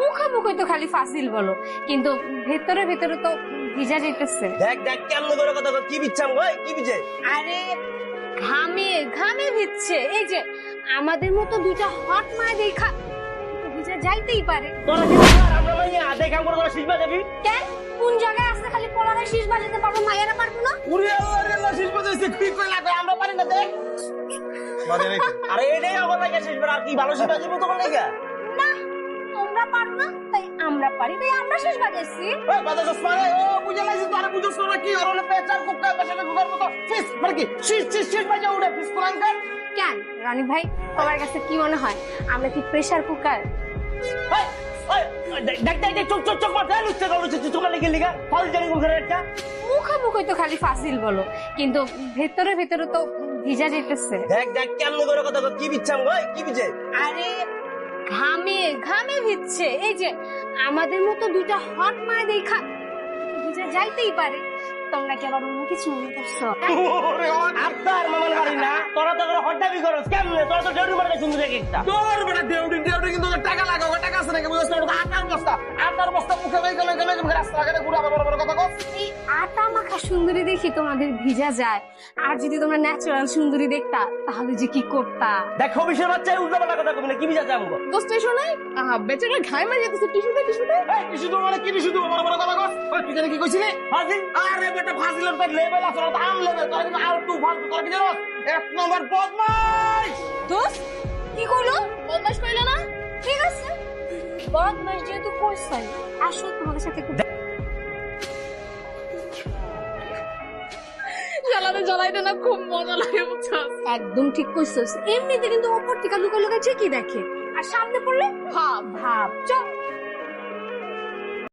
মুখোমুখি তো খালি ফাসিল বলো কিন্তু ভেতরে ভেতরে তো ভিজা যেতেছে দেখ দেখ কেমন করে কথা কি বিচ্ছাম কি বিছে আরে ঘামে ঘামে ভিজছে। এই যে আমাদের মতো দুইটা হট মায় দেখা ভিজা যাইতেই পারে। তোরা কি আমরা মাইয়া কাম করে তোরা শিখবা যাবি কেন কোন জায়গায় আসতে খালি পোলারে শীষ বাজাতে পারব মায়েরা পারব না? উড়ে আল্লাহ রে আল্লাহ শিখবা যাইছে কি কই? আমরা পারি না দেখ। আরে এটাই আমার লাগে শিখবা আর কি ভালো শিখবা যাব তোমার লাগে না তোমরা পারো না তাই আমরা পারি তাই আমরা শেষ বাজাইছি ওই বাদা চশমা রে ও বুঝে লাগছে তো আরে বুঝছ না কি হলে পেচার কুক্কা পেছনে কুকার মতো। ফিস মানে কি শীষ শীষ শীষ বাজে উড়ে ফিস কোরআনকার কেন রনি ভাই তোমার কাছে কি মনে হয় আমরা কি প্রেসার কুকার দেখ দেখ দেখ, চোখ চোখ চোখ মারতে লুচতে গেল চোখ মারলে গেলি গা ফল জানি ঘরে একটা। মুখোমুখি তো খালি ফাসিল বলো। কিন্তু ভেতরে ভেতরে তো ভিজা যেতেছে দেখ দেখ কেমন করে কথা কি বিচ্ছাম গো কি বিছে আরে ঘামে ঘামে ভিজছে। এই যে আমাদের মতো দুইটা হট মায় দেখা ভিজা যাইতেই পারে। তোমরা কি আবার অন্য কিছু মনে করছ? আপনার মামার বাড়ি না। তোরা তো করে হঠাৎই করস কেমনে? তোরা তো ডেউরি মার্কে সুন্দর এক একটা। তোর বেটা দেউডি দেউডি কিন্তু টাকা লাগা ওর টাকা আছে নাকি? বুঝছ? না ওটা আটার বস্তা। আটার বস্তা মুখে গেলে গেলে মুখে রাস্তা ঘাটে ঘুরে আটা সুন্দরী দেখি তোমাদের ভিজা যায়। আর যদি তোমরা ন্যাচারাল সুন্দরী দেখতা তাহলে যে কি করতা? দেখ অফিসের বাচ্চা উল্টা পাল্টা কথা কবি না কি বিজা আমগো দোস্ত এসো নাই আহা বেচারা ঘাই মারি যেতেছে টিস্যু দে টিস্যু দে এই কি শুধু মানে কি শুধু বড় বড় কথা কস। ওই তুই জানি কি কইছিলি? হাজির আরে বেটা ফাজিলের তো লেভেল আছে ওটা আম লেভেল তোর কিন্তু আলতু ফালতু তোর কি জানোস? এক নম্বর বদমাইশ দোস্ত কি কইলো বদমাশ কইলো না? ঠিক আছে। বদমাশ যেহেতু কইছাই আসো তোমাদের সাথে একটু জ্বালাতে না খুব মজা লাগে বুঝছস। একদম ঠিক কইছস। এমনিতে কিন্তু ওপর থেকে লুকা লুকা ঠিকই দেখে। আর সামনে পড়লে ভাব ভাব চল